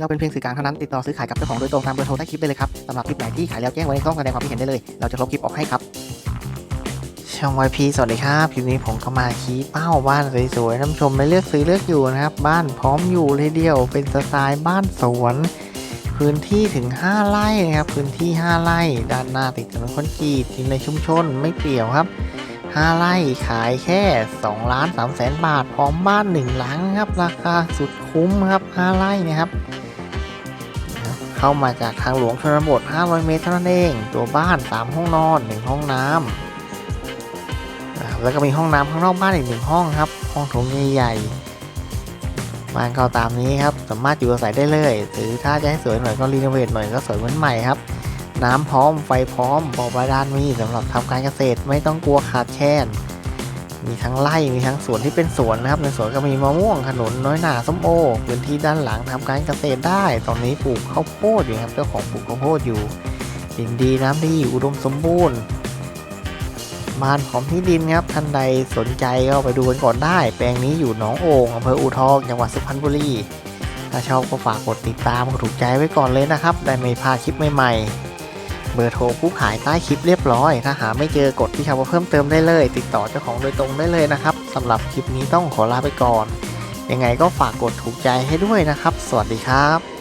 เราเป็นเพียงสื่อกลางเท่านั้นติดต่อซื้อขายกับเจ้าของโดยตรงตามเบอร์โทรใต้คลิปได้เลยครับสำหรับคลิปไหนที่ขายแล้วแจ้งไว้ในช่องแสดงความคิดเห็นได้เลย เราจะลบคลิปออกให้ครับช่องวพีสวัสดีครับคลิปนี้ผมก็มาชี้เป้าบ้านสวยๆท่านชมไม่เลือกซื้อเลือกอยู่นะครับ บ้านพร้อมอยู่เลยเดียว เป็นสไตล์บ้านสวน พื้นที่ถึง 5 ไร่นะครับ พื้นที่ 5 ไร่ ด้านหน้าติดถนนคอนกรีตอยู่ในชุมชนไม่เปลี่ยวครับ 5 ไร่ขายแค่2ล้าน3แสนบาท พร้อมบ้าน 1 หลังครับ ราคาสุดคุ้มครับ 5 ไร่นะครับ เข้ามาจากทางหลวงชนบท 500 เมตรเท่านั้นเอง ตัวบ้าน 3 ห้องนอน 1 ห้องน้ำนะครับแล้วก็มีห้องน้ำข้างนอกบ้านอีกหนึ่งห้องครับ ห้องโถงใหญ่ๆบ้านก็ตามนี้ครับ สามารถอยู่อาศัยได้เลยหรือถ้าจะให้สวยหน่อยก็รีโนเวทหน่อยก็สวยเหมือนใหม่ครับ น้ำพร้อมไฟพร้อมบ่อบาดาลมีสำหรับทำการเกษตรไม่ต้องกลัวขาดแคลน มีทั้งไร่มีทั้งสวนที่เป็นสวนนะครับในสวนก็มีมะม่วงขนุนน้อยหนาส้มโอพื้นที่ด้านหลังทำการเกษตรได้ ตอนนี้ปลูกข้าวโพดอยู่ครับเจ้าของปลูกข้าวโพดอยู่ดินดีน้ำดีอุดมสมบูรณ์บ้านของที่ดินครับท่านใดสนใจก็ไปดูกันก่อนได้ แปลงนี้อยู่หนองโอ่งอำเภออูทองจังหวัดสุพรรณบุรีถ้าชอบก็ฝากกดติดตามกดถูกใจไว้ก่อนเลยนะครับ ได้ไม่พลาดคลิปใหม่ๆ เบอร์โทรผู้ขายใต้คลิปเรียบร้อย ถ้าหาไม่เจอกดที่คำว่าเพิ่มเติมได้เลย ติดต่อเจ้าของโดยตรงได้เลยนะครับสำหรับคลิปนี้ต้องขอลาไปก่อน ยังไงก็ฝากกดถูกใจให้ด้วยนะครับ สวัสดีครับ